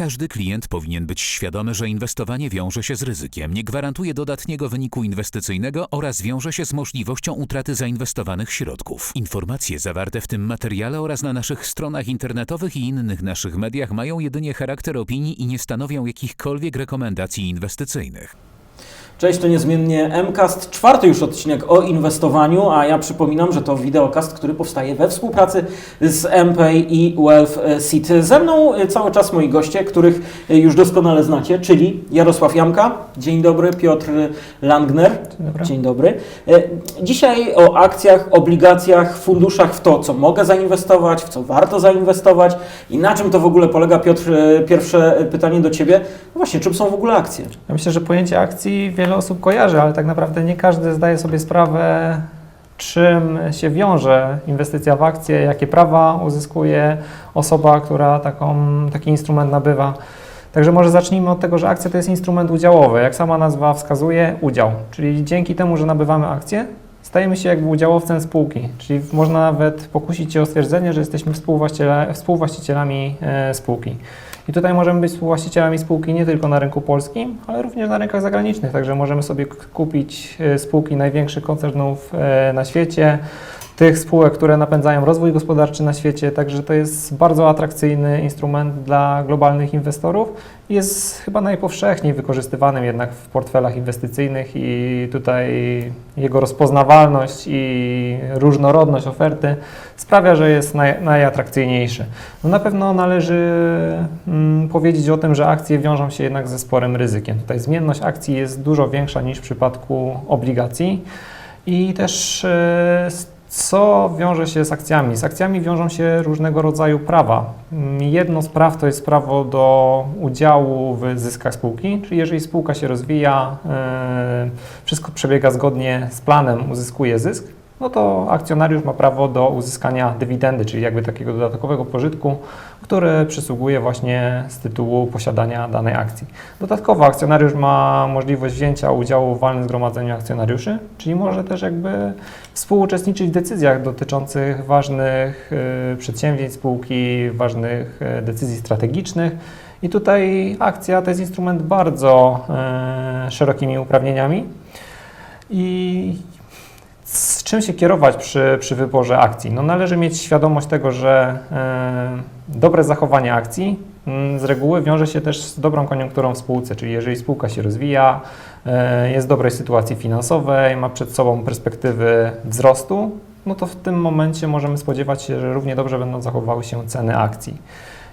Każdy klient powinien być świadomy, że inwestowanie wiąże się z ryzykiem, nie gwarantuje dodatniego wyniku inwestycyjnego oraz wiąże się z możliwością utraty zainwestowanych środków. Informacje zawarte w tym materiale oraz na naszych stronach internetowych i innych naszych mediach mają jedynie charakter opinii i nie stanowią jakichkolwiek rekomendacji inwestycyjnych. Cześć, to niezmiennie MCAST, czwarty już odcinek o inwestowaniu, a ja przypominam, że to wideokast, który powstaje we współpracy z MPay i Wealth Seat. Ze mną cały czas moi goście, których już doskonale znacie, czyli Jarosław Jamka, dzień dobry, Piotr Langner, Dzień dobry. dzień dobry. E, Dzisiaj o akcjach, obligacjach, funduszach, w to, co mogę zainwestować, w co warto zainwestować i na czym to w ogóle polega. Piotr, pierwsze pytanie do Ciebie, no właśnie, czym są w ogóle akcje? Ja myślę, że pojęcie akcji wiele osób kojarzy, ale tak naprawdę nie każdy zdaje sobie sprawę, czym się wiąże inwestycja w akcje, jakie prawa uzyskuje osoba, która taką, taki instrument nabywa. Także może zacznijmy od tego, że akcja to jest instrument udziałowy. Jak sama nazwa wskazuje, udział. Czyli dzięki temu, że nabywamy akcje, stajemy się jakby udziałowcem spółki. Czyli można nawet pokusić się o stwierdzenie, że jesteśmy współwłaścicielami e, spółki. I tutaj możemy być współwłaścicielami spółki nie tylko na rynku polskim, ale również na rynkach zagranicznych. Także możemy sobie kupić e, spółki największych koncernów e, na świecie, tych spółek, które napędzają rozwój gospodarczy na świecie. Także to jest bardzo atrakcyjny instrument dla globalnych inwestorów. Jest chyba najpowszechniej wykorzystywanym jednak w portfelach inwestycyjnych i tutaj jego rozpoznawalność i różnorodność oferty sprawia, że jest naj, najatrakcyjniejszy. No na pewno należy mm, powiedzieć o tym, że akcje wiążą się jednak ze sporym ryzykiem. Tutaj zmienność akcji jest dużo większa niż w przypadku obligacji i też s- co wiąże się z akcjami? Z akcjami wiążą się różnego rodzaju prawa. Jedno z praw to jest prawo do udziału w zyskach spółki, czyli jeżeli spółka się rozwija, e, wszystko przebiega zgodnie z planem, uzyskuje zysk, no to akcjonariusz ma prawo do uzyskania dywidendy, czyli jakby takiego dodatkowego pożytku, który przysługuje właśnie z tytułu posiadania danej akcji. Dodatkowo akcjonariusz ma możliwość wzięcia udziału w walnym zgromadzeniu akcjonariuszy, czyli może też jakby współuczestniczyć w decyzjach dotyczących ważnych y, przedsięwzięć spółki, ważnych y, decyzji strategicznych. I tutaj akcja to jest instrument bardzo y, szerokimi uprawnieniami. I czym się kierować przy, przy wyborze akcji? No należy mieć świadomość tego, że e, dobre zachowanie akcji mm, z reguły wiąże się też z dobrą koniunkturą w spółce, czyli jeżeli spółka się rozwija, e, jest w dobrej sytuacji finansowej, ma przed sobą perspektywy wzrostu, no to w tym momencie możemy spodziewać się, że równie dobrze będą zachowały się ceny akcji.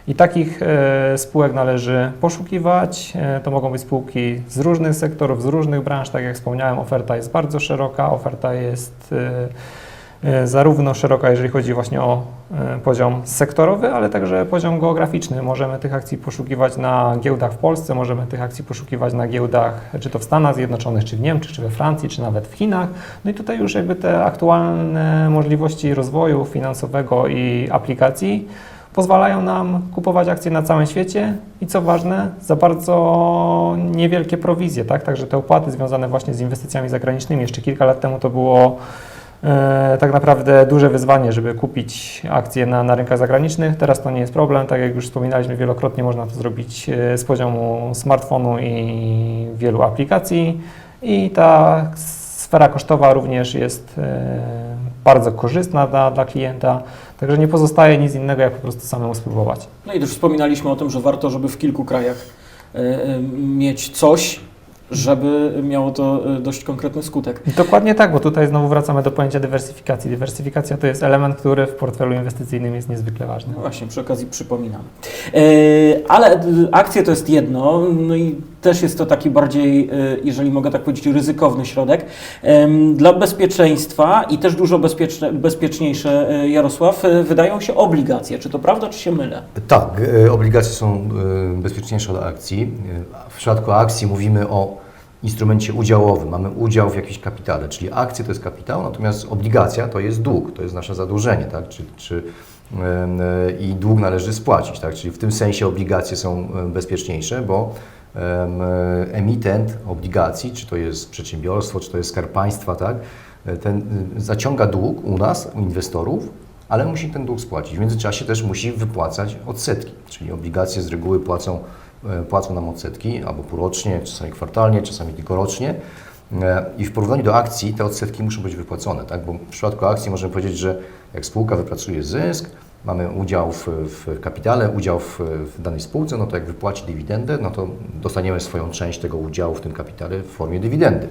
I takich e, spółek należy poszukiwać. E, to mogą być spółki z różnych sektorów, z różnych branż. Tak jak wspomniałem, oferta jest bardzo szeroka. Oferta jest e, zarówno szeroka, jeżeli chodzi właśnie o poziom sektorowy, ale także poziom geograficzny. Możemy tych akcji poszukiwać na giełdach w Polsce, możemy tych akcji poszukiwać na giełdach czy to w Stanach Zjednoczonych, czy w Niemczech, czy we Francji, czy nawet w Chinach. No i tutaj już jakby te aktualne możliwości rozwoju finansowego i aplikacji pozwalają nam kupować akcje na całym świecie i co ważne, za bardzo niewielkie prowizje, tak? Także te opłaty związane właśnie z inwestycjami zagranicznymi, jeszcze kilka lat temu to było e, tak naprawdę duże wyzwanie, żeby kupić akcje na, na rynkach zagranicznych. Teraz to nie jest problem, tak jak już wspominaliśmy wielokrotnie, można to zrobić e, z poziomu smartfonu i wielu aplikacji i ta sfera kosztowa również jest e, bardzo korzystna dla, dla klienta. Także nie pozostaje nic innego, jak po prostu samemu spróbować. No i też wspominaliśmy o tym, że warto, żeby w kilku krajach e, e, mieć coś, żeby miało to e, dość konkretny skutek. Dokładnie tak, bo tutaj znowu wracamy do pojęcia dywersyfikacji. Dywersyfikacja to jest element, który w portfelu inwestycyjnym jest niezwykle ważny. No właśnie, przy okazji przypominam. E, ale akcje to jest jedno, no i też jest to taki bardziej, e, jeżeli mogę tak powiedzieć, ryzykowny środek. Dla bezpieczeństwa i też dużo bezpieczne, bezpieczniejsze, Jarosław, wydają się obligacje. Czy to prawda, czy się mylę? Tak, obligacje są bezpieczniejsze od akcji. W przypadku akcji mówimy o instrumencie udziałowym. Mamy udział w jakimś kapitale, czyli akcje to jest kapitał, natomiast obligacja to jest dług, to jest nasze zadłużenie, tak? Czy, czy, e, I dług należy spłacić, tak? Czyli w tym sensie obligacje są e, bezpieczniejsze, bo e, emitent obligacji, czy to jest przedsiębiorstwo, czy to jest skarb państwa, tak? Ten zaciąga dług u nas, u inwestorów, ale musi ten dług spłacić. W międzyczasie też musi wypłacać odsetki, czyli obligacje z reguły płacą, płacą nam odsetki albo półrocznie, czasami kwartalnie, czasami tylko rocznie. E, I w porównaniu do akcji te odsetki muszą być wypłacone, tak? bo w przypadku akcji możemy powiedzieć, że jak spółka wypracuje zysk, mamy udział w, w kapitale, udział w, w danej spółce, no to jak wypłaci dywidendę, no to dostaniemy swoją część tego udziału w tym kapitale w formie dywidendy.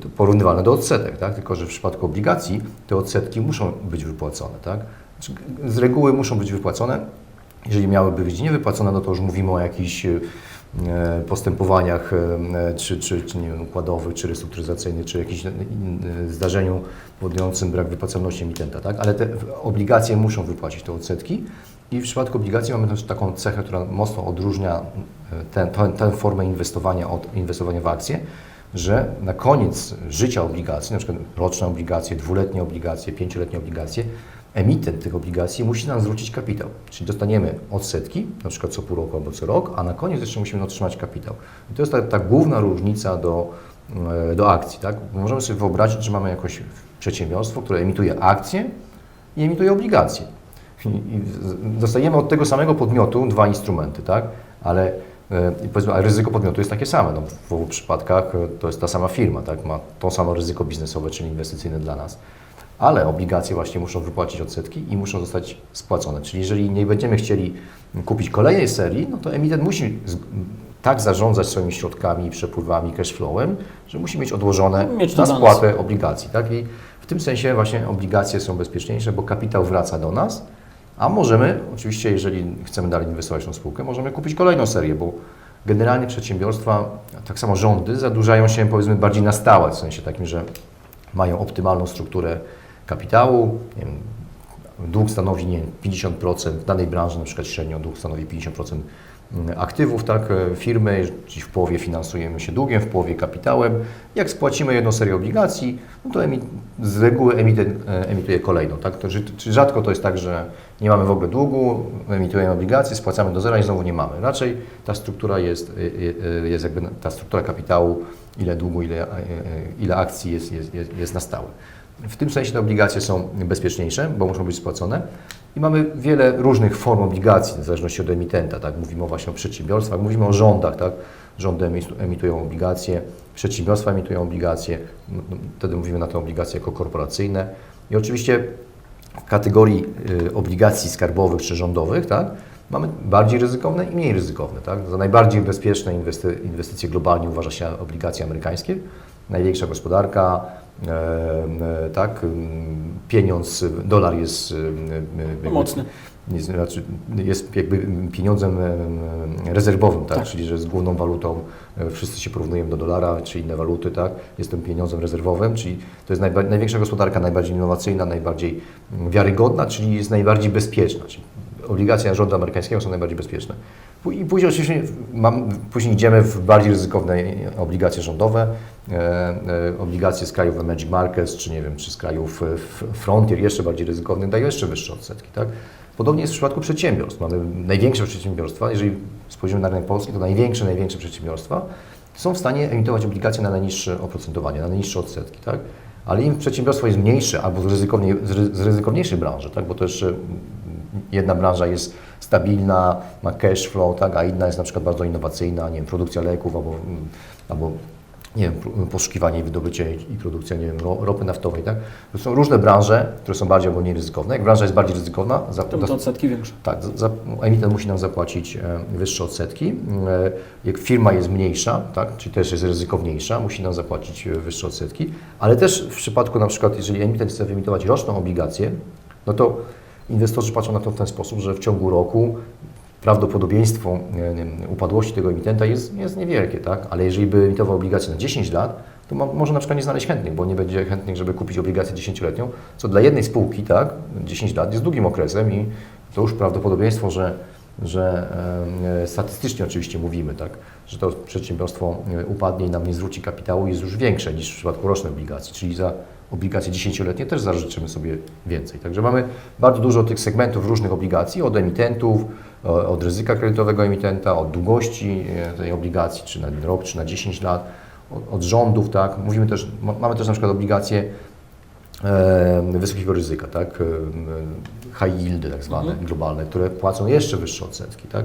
To porównywalne do odsetek, tak? tylko że w przypadku obligacji te odsetki muszą być wypłacone. Tak? Z reguły muszą być wypłacone. Jeżeli miałyby być niewypłacone, no to już mówimy o jakichś e, postępowaniach, e, czy, czy, czy nie wiem, układowych, czy restrukturyzacyjnych, czy jakimś zdarzeniu powodującym brak wypłacalności emitenta. Tak? Ale te obligacje muszą wypłacić te odsetki. I w przypadku obligacji mamy też taką cechę, która mocno odróżnia tę ten, tę formę inwestowania od inwestowania w akcje, że na koniec życia obligacji, na przykład roczne obligacje, dwuletnie obligacje, pięcioletnie obligacje, emitent tych obligacji musi nam zwrócić kapitał. Czyli dostaniemy odsetki, na przykład co pół roku albo co rok, a na koniec jeszcze musimy otrzymać kapitał. I to jest ta, ta główna różnica do, e, do akcji. Tak? Możemy sobie wyobrazić, że mamy jakieś przedsiębiorstwo, które emituje akcje i emituje obligacje. I dostajemy od tego samego podmiotu dwa instrumenty, tak? ale e, powiedzmy, a ryzyko podmiotu jest takie same. No, w obu przypadkach e, to jest ta sama firma, tak? ma to samo ryzyko biznesowe, czyli inwestycyjne dla nas. Ale obligacje właśnie muszą wypłacić odsetki i muszą zostać spłacone. Czyli jeżeli nie będziemy chcieli kupić kolejnej serii, no to emitent musi tak zarządzać swoimi środkami, przepływami, cash flowem, że musi mieć odłożone Mieć na spłatę obligacji. Tak? I w tym sensie właśnie obligacje są bezpieczniejsze, bo kapitał wraca do nas, a możemy, oczywiście, jeżeli chcemy dalej inwestować w tą spółkę, możemy kupić kolejną serię, bo generalnie przedsiębiorstwa, tak samo rządy, zadłużają się powiedzmy bardziej na stałe, w sensie takim, że mają optymalną strukturę kapitału, wiem, dług stanowi nie, wiem, 50% w danej branży, na przykład średnio dług stanowi 50% aktywów tak, e, firmy, czyli w połowie finansujemy się długiem, w połowie kapitałem. Jak spłacimy jedną serię obligacji, no to emi, z reguły emitent e, emituje kolejną. Tak? To, czyli rzadko to jest tak, że nie mamy w ogóle długu, emitujemy obligacje, spłacamy do zera i znowu nie mamy. Raczej ta struktura jest, e, jest jakby ta struktura kapitału, ile długu, ile, ile akcji jest, jest, jest, jest na stałe. W tym sensie te obligacje są bezpieczniejsze, bo muszą być spłacone. I mamy wiele różnych form obligacji, w zależności od emitenta. Tak? Mówimy właśnie o przedsiębiorstwach, mówimy o rządach. Tak? Rządy emitu- emitują obligacje, przedsiębiorstwa emitują obligacje, no, no, wtedy mówimy na te obligacje jako korporacyjne. I oczywiście w kategorii y, obligacji skarbowych czy rządowych tak? mamy bardziej ryzykowne i mniej ryzykowne. Tak? Za najbardziej bezpieczne inwesty- inwestycje globalnie uważa się obligacje amerykańskie. Największa gospodarka, tak, m, pieniądz, dolar jest e, e, jakby- Mocny. jest, znaczy jest jakby pieniądzem em, rezerwowym, tak? Tak. czyli że jest główną walutą, e, wszyscy się porównują do dolara czy inne waluty, tak? jest tym pieniądzem rezerwowym, czyli to jest najba- największa gospodarka, najbardziej innowacyjna, najbardziej wiarygodna, czyli jest najbardziej bezpieczna. Czyli obligacje rządu amerykańskiego są najbardziej bezpieczne. I później oczywiście mam, później idziemy w bardziej ryzykowne obligacje rządowe, e, e, obligacje z krajów emerging markets, czy nie wiem, czy z krajów e, frontier, jeszcze bardziej ryzykownych, dają jeszcze wyższe odsetki. Tak? Podobnie jest w przypadku przedsiębiorstw. Mamy największe przedsiębiorstwa, jeżeli spojrzymy na rynek polski, to największe, największe przedsiębiorstwa są w stanie emitować obligacje na najniższe oprocentowanie, na najniższe odsetki. Tak? Ale im przedsiębiorstwo jest mniejsze albo z, ryzykowniej, z ry- z ryzykowniejszej branży, tak? bo mm, jedna branża jest stabilna, ma cash flow, tak? a inna jest na przykład bardzo innowacyjna, nie wiem, produkcja leków albo, mm, albo nie wiem, poszukiwanie i wydobycie i produkcja nie wiem, ro- ropy naftowej. Tak? To są różne branże, które są bardziej albo mniej ryzykowne. Jak branża jest bardziej ryzykowna, za, To odsetki większe. tak, za, za, emitent musi nam zapłacić e, wyższe odsetki. E, jak firma jest mniejsza, tak, czyli też jest ryzykowniejsza, musi nam zapłacić e, wyższe odsetki. Ale też w przypadku na przykład, jeżeli emitent chce wyemitować roczną obligację, no to inwestorzy patrzą na to w ten sposób, że w ciągu roku prawdopodobieństwo upadłości tego emitenta jest, jest niewielkie, tak? ale jeżeli by emitował obligację na 10 lat, to ma, może na przykład nie znaleźć chętnych, bo nie będzie chętnych, żeby kupić obligację 10-letnią, co dla jednej spółki, tak, 10 lat jest długim okresem i to już prawdopodobieństwo, że, że e, statystycznie oczywiście mówimy, tak, że to przedsiębiorstwo e, upadnie i nam nie zwróci kapitału jest już większe niż w przypadku rocznej obligacji, czyli za obligacje 10-letnie też zażyczymy sobie więcej. Także mamy bardzo dużo tych segmentów różnych obligacji, od emitentów, o- od ryzyka kredytowego emitenta, od długości e, tej obligacji, czy na rok, czy na 10 lat, od, rządów, tak. Mówimy też, ma- mamy też na przykład obligacje e, wysokiego ryzyka, tak? E, high yieldy tak zwane, globalne, które płacą jeszcze wyższe odsetki. Tak?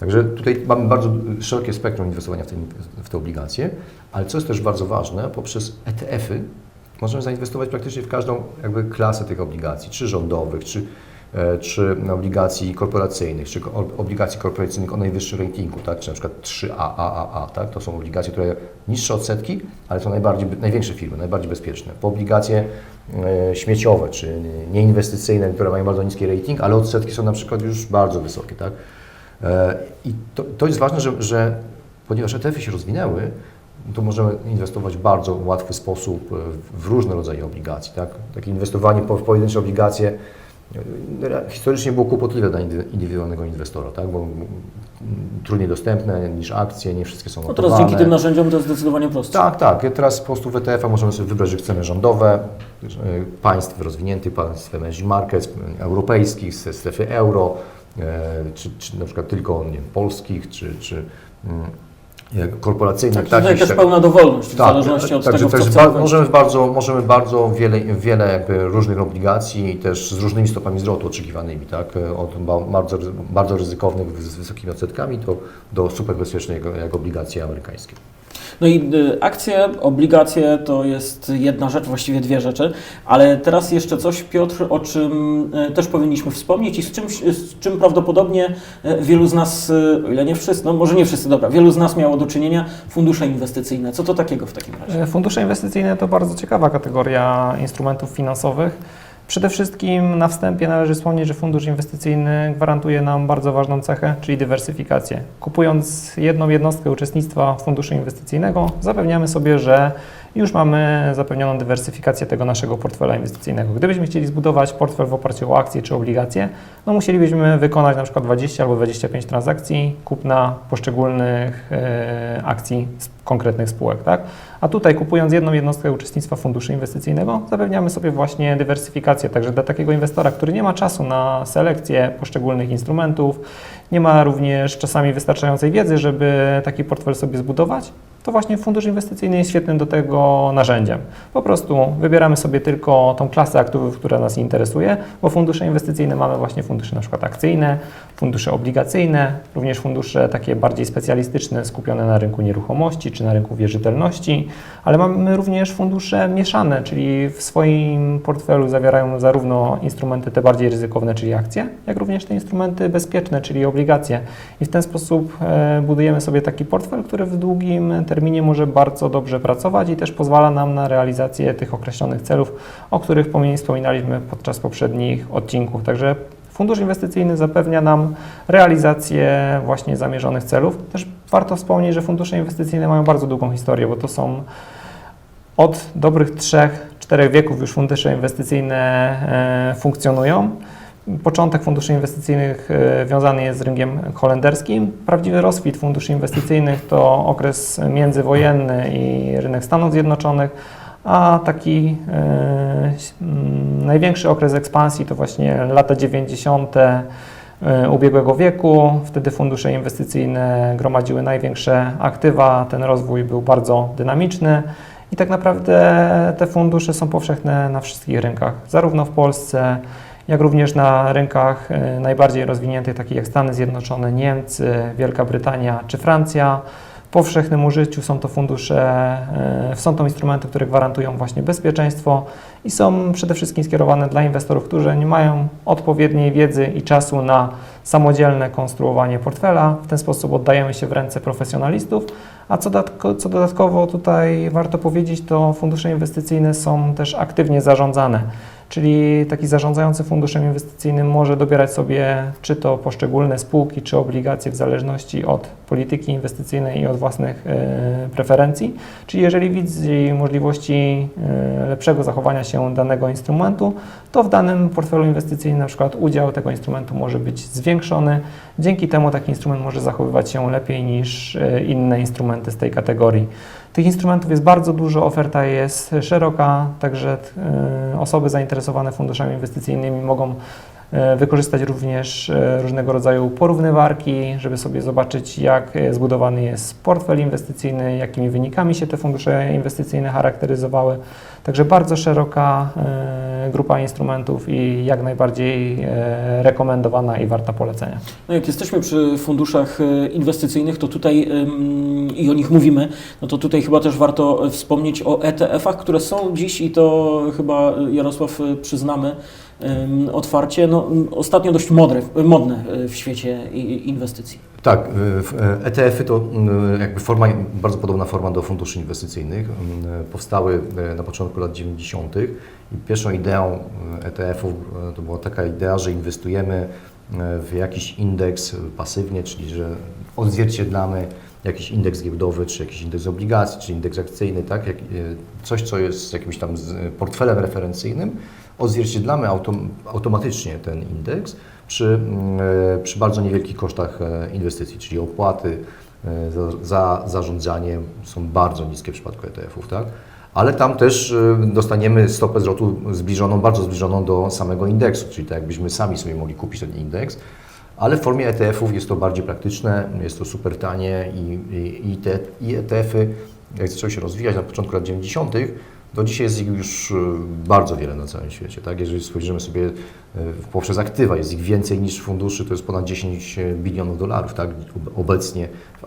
Także tutaj mamy bardzo szerokie spektrum inwestowania w te, w te obligacje, ale co jest też bardzo ważne, poprzez ETF-y możemy zainwestować praktycznie w każdą jakby klasę tych obligacji, czy rządowych, czy, e, czy obligacji korporacyjnych, czy obligacji korporacyjnych o najwyższym ratingu, tak? czy na przykład 3A, AAA, tak? to są obligacje, które niższe odsetki, ale są najbardziej, największe firmy, najbardziej bezpieczne. Po obligacje e, śmieciowe, czy nieinwestycyjne, które mają bardzo niski rating, ale odsetki są na przykład już bardzo wysokie. Tak? E, I to, to jest ważne, że, że ponieważ ETF-y się rozwinęły, to możemy inwestować w bardzo łatwy sposób e, w różne rodzaje obligacji. Tak? Takie inwestowanie w pojedyncze obligacje e, historycznie było kłopotliwe dla indy- indywidualnego inwestora, tak? bo trudniej dostępne niż akcje, nie wszystkie są No teraz notowane. dzięki tym narzędziom to jest zdecydowanie prostsze. Tak, tak. Teraz po prostu w ETF-a możemy sobie wybrać, że chcemy rządowe, e, państw rozwiniętych, państw emerging markets, europejskich, ze strefy euro, czy, czy na przykład tylko nie polskich, czy, czy mm, korporacyjnych. Tutaj takich, też tak- pełna dowolność w tak, zależności od także tego, w też możemy, w bardzo, możemy bardzo wiele, wiele jakby różnych obligacji też z różnymi stopami zwrotu oczekiwanymi, tak? od ba- bardzo, bardzo ryzykownych z wysokimi odsetkami do, do super bezpiecznych jak obligacje amerykańskie. No i y, akcje, obligacje to jest jedna rzecz, właściwie dwie rzeczy, ale teraz jeszcze coś, Piotr, o czym y, też powinniśmy wspomnieć i z, czymś, z czym prawdopodobnie y, wielu z nas, y, o ile nie wszyscy, no może nie wszyscy, dobra, wielu z nas miało do czynienia, fundusze inwestycyjne. Co to takiego w takim razie? Fundusze inwestycyjne to bardzo ciekawa kategoria instrumentów finansowych. Przede wszystkim na wstępie należy wspomnieć, że fundusz inwestycyjny gwarantuje nam bardzo ważną cechę, czyli dywersyfikację. Kupując jedną jednostkę uczestnictwa funduszu inwestycyjnego, zapewniamy sobie, że już mamy zapewnioną dywersyfikację tego naszego portfela inwestycyjnego. Gdybyśmy chcieli zbudować portfel w oparciu o akcje czy obligacje, no musielibyśmy wykonać na przykład 20 albo 25 transakcji kupna poszczególnych e, akcji z konkretnych spółek, tak? A tutaj kupując jedną jednostkę uczestnictwa funduszu inwestycyjnego, zapewniamy sobie właśnie dywersyfikację. Także dla takiego inwestora, który nie ma czasu na selekcję poszczególnych instrumentów, nie ma również czasami wystarczającej wiedzy, żeby taki portfel sobie zbudować, to właśnie fundusz inwestycyjny jest świetnym do tego narzędziem. Po prostu wybieramy sobie tylko tą klasę aktywów, która nas interesuje, bo fundusze inwestycyjne mamy właśnie fundusze na przykład akcyjne, fundusze obligacyjne, również fundusze takie bardziej specjalistyczne, skupione na rynku nieruchomości czy na rynku wierzytelności, ale mamy również fundusze mieszane, czyli w swoim portfelu zawierają zarówno instrumenty te bardziej ryzykowne, czyli akcje, jak również te instrumenty bezpieczne, czyli obligacje. I w ten sposób e, budujemy sobie taki portfel, który w długim terminie może bardzo dobrze pracować i też pozwala nam na realizację tych określonych celów, o których pomi- wspominaliśmy podczas poprzednich odcinków. Także Fundusz inwestycyjny zapewnia nam realizację właśnie zamierzonych celów. Też warto wspomnieć, że fundusze inwestycyjne mają bardzo długą historię, bo to są od dobrych 3-4 wieków już fundusze inwestycyjne e, funkcjonują. Początek funduszy inwestycyjnych e, wiązany jest z rynkiem holenderskim. Prawdziwy rozkwit funduszy inwestycyjnych to okres międzywojenny i rynek Stanów Zjednoczonych, a taki e, mm, największy okres ekspansji to właśnie lata 90. e, ubiegłego wieku. Wtedy fundusze inwestycyjne gromadziły największe aktywa. Ten rozwój był bardzo dynamiczny. I tak naprawdę te fundusze są powszechne na wszystkich rynkach, zarówno w Polsce, jak również na rynkach e, najbardziej rozwiniętych, takich jak Stany Zjednoczone, Niemcy, Wielka Brytania czy Francja. W powszechnym użyciu są to fundusze, e, są to instrumenty, które gwarantują właśnie bezpieczeństwo i są przede wszystkim skierowane dla inwestorów, którzy nie mają odpowiedniej wiedzy i czasu na samodzielne konstruowanie portfela. W ten sposób oddajemy się w ręce profesjonalistów. A co, co dodatkowo tutaj warto powiedzieć, to fundusze inwestycyjne są też aktywnie zarządzane. Czyli taki zarządzający funduszem inwestycyjnym może dobierać sobie czy to poszczególne spółki, czy obligacje w zależności od polityki inwestycyjnej i od własnych e, preferencji. Czyli jeżeli widzi możliwości e, lepszego zachowania się danego instrumentu, to w danym portfelu inwestycyjnym na przykład udział tego instrumentu może być zwiększony. Dzięki temu taki instrument może zachowywać się lepiej niż e, inne instrumenty z tej kategorii. Tych instrumentów jest bardzo dużo, oferta jest szeroka, także e, osoby zainteresowane funduszami inwestycyjnymi mogą E, Wykorzystać również e, różnego rodzaju porównywarki, żeby sobie zobaczyć, jak zbudowany jest portfel inwestycyjny, jakimi wynikami się te fundusze inwestycyjne charakteryzowały. Także bardzo szeroka e, grupa instrumentów i jak najbardziej e, rekomendowana i warta polecenia. No jak jesteśmy przy funduszach e, inwestycyjnych, to tutaj i o nich mówimy, no to tutaj chyba też warto wspomnieć o ETF-ach, które są dziś i to chyba Jarosław przyznamy otwarcie, no, ostatnio dość modre, modne w świecie inwestycji. Tak, e, ETF-y to y, jakby forma, bardzo podobna forma do funduszy inwestycyjnych. Y, Powstały y, na początku lat 90. i pierwszą ideą ETF-ów y, to była taka idea, że inwestujemy w jakiś indeks pasywnie, czyli że odzwierciedlamy jakiś indeks giełdowy, czy jakiś indeks obligacji, czy indeks akcyjny, tak? Coś, co jest jakimś tam portfelem referencyjnym, odzwierciedlamy autom, automatycznie ten indeks przy, mm, e, przy bardzo niewielkich kosztach e, inwestycji, czyli opłaty e, za, za zarządzanie są bardzo niskie w przypadku ETF-ów, tak? Ale tam też dostaniemy stopę zwrotu zbliżoną, bardzo zbliżoną do samego indeksu, czyli tak jakbyśmy sami sobie mogli kupić ten indeks, ale w formie ETF-ów jest to bardziej praktyczne, jest to super tanie i, i, i, i ETF-y, jak zaczęły się rozwijać na początku lat 90., to dzisiaj jest ich już e, bardzo wiele na całym świecie. Tak? Jeżeli spojrzymy sobie e, poprzez aktywa, jest ich więcej niż funduszy, to jest ponad 10 bilionów dolarów. Tak? Obecnie w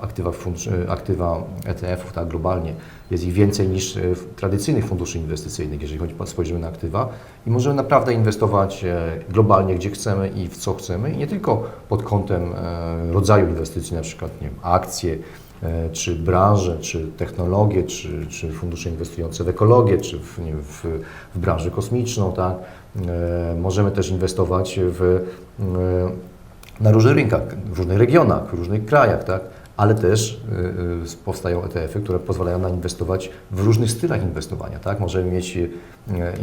aktywa, ETF-ów tak, globalnie jest ich więcej niż w tradycyjnych funduszy inwestycyjnych, jeżeli chodzi, spojrzymy na aktywa. I możemy naprawdę inwestować e, globalnie, gdzie chcemy i w co chcemy. I nie tylko pod kątem e, rodzaju inwestycji, na przykład nie wiem, akcje, czy branże, czy technologie, czy, czy fundusze inwestujące w ekologię, czy w, wiem, w, w branżę kosmiczną, tak? E, Możemy też inwestować w, e, na różnych rynkach, w różnych regionach, w różnych krajach, tak? Ale też e, e, powstają ETF-y, które pozwalają nam inwestować w różnych stylach inwestowania, tak? Możemy mieć e, e,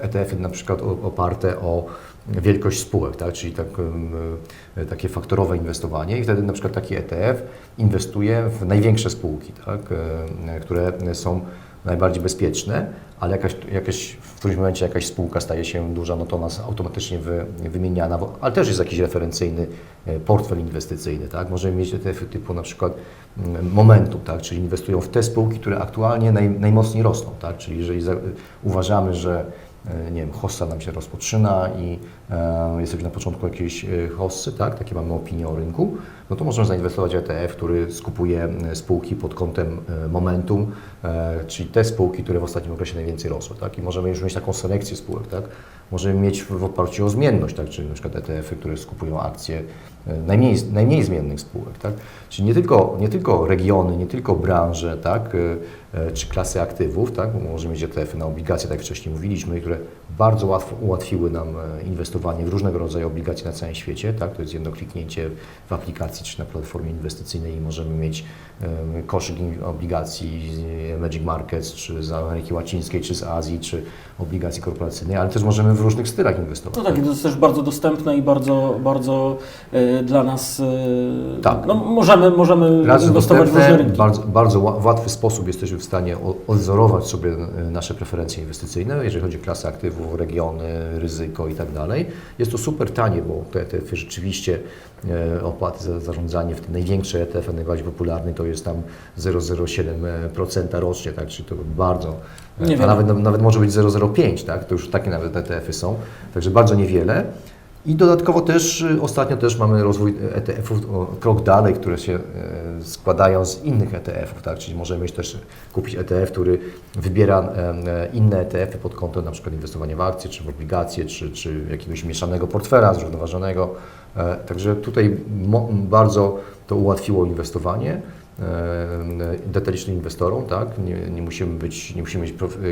ETF-y na przykład oparte o wielkość spółek, tak? czyli tak, e, takie faktorowe inwestowanie i wtedy na przykład taki ETF inwestuje w największe spółki, tak? e, które są najbardziej bezpieczne, ale jakaś, jakaś, w którymś momencie jakaś spółka staje się duża, no to nas automatycznie wy, wymieniana, bo, ale też jest jakiś referencyjny e, portfel inwestycyjny, tak? Możemy mieć ETF-y typu na przykład mm, momentum, tak? czyli inwestują w te spółki, które aktualnie naj, najmocniej rosną, tak? czyli jeżeli za, uważamy, że e, nie wiem, hossa nam się rozpoczyna i e, jesteśmy na początku jakiejś e, hossy, tak, takie mamy opinie o rynku, no to możemy zainwestować w ETF, który skupuje e, spółki pod kątem e, momentum, e, czyli te spółki, które w ostatnim okresie najwięcej rosły, tak, i możemy już mieć taką selekcję spółek, tak, możemy mieć w, oparciu o zmienność, tak, czyli na przykład ETF-y, które skupują akcje e, najmniej, najmniej zmiennych spółek, tak, czyli nie tylko, nie tylko regiony, nie tylko branże, tak, e, e, czy klasy aktywów, tak, bo możemy mieć ETF-y na obligacje, tak jak wcześniej mówiliśmy, które bardzo łatwo ułatwiły nam e, inwestowanie w różnego rodzaju obligacje na całym świecie, tak, to jest jedno kliknięcie w aplikacji czy na platformie inwestycyjnej i możemy mieć e, koszyk obligacji z Emerging Markets, czy z Ameryki Łacińskiej, czy z Azji, czy obligacji korporacyjnej, ale też możemy w różnych stylach inwestować. No tak, i to jest też bardzo dostępne i bardzo, bardzo e, dla nas. e, Tak. No, możemy, możemy Raz, inwestować w różne rynki. bardzo, bardzo łatwy sposób jesteśmy w stanie odzorować sobie e, nasze preferencje inwestycyjne, jeżeli chodzi o klasy aktywów, regiony, ryzyko i tak dalej. Jest to super tanie, bo te ETF-y rzeczywiście e, opłaty za zarządzanie w tym największe ETF, najbardziej popularny to jest tam 0,07% rocznie, tak, czyli to bardzo, a nawet, nawet może być 0,05, tak, to już takie nawet ETF-y są, także bardzo niewiele. I dodatkowo też y, ostatnio też mamy rozwój ETF-ów krok dalej, które się e, składają z innych ETF-ów, tak? Czyli możemy też kupić ETF, który wybiera e, e, inne ETF-y pod kątem na przykład inwestowania w akcje, czy w obligacje, czy, czy jakiegoś mieszanego portfela zrównoważonego. Także tutaj bardzo to ułatwiło inwestowanie detalicznym inwestorom, tak? Nie, nie musimy być, nie musimy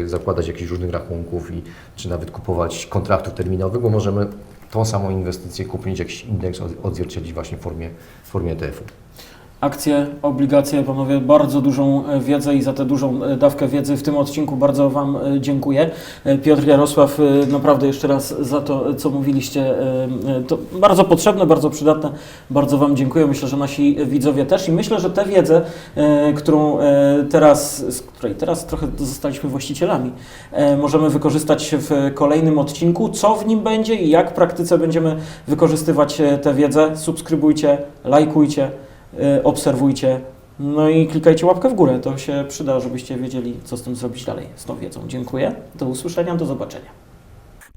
zakładać jakichś różnych rachunków i czy nawet kupować kontraktów terminowych, bo możemy tą samą inwestycję kupić jakiś indeks, od- odzwierciedlić właśnie w formie, w formie ETF-u. Akcje, obligacje. Panowie, bardzo dużą e, wiedzę i za tę dużą e, dawkę wiedzy w tym odcinku bardzo Wam e, dziękuję. Piotr Jarosław, naprawdę jeszcze raz za to, co mówiliście. To bardzo potrzebne, bardzo przydatne. Bardzo Wam dziękuję. Myślę, że nasi widzowie też i myślę, że tę wiedzę, którą teraz, z której teraz trochę zostaliśmy właścicielami, możemy wykorzystać w kolejnym odcinku. Co w nim będzie i jak w praktyce będziemy wykorzystywać tę wiedzę. Subskrybujcie, lajkujcie, obserwujcie. No i klikajcie łapkę w górę. To się przyda, żebyście wiedzieli, co z tym zrobić dalej z tą wiedzą. Dziękuję. Do usłyszenia, do zobaczenia.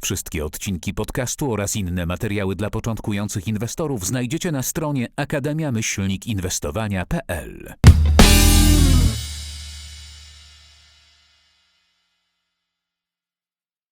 Wszystkie odcinki podcastu oraz inne materiały dla początkujących inwestorów znajdziecie na stronie akademia-inwestowania.pl.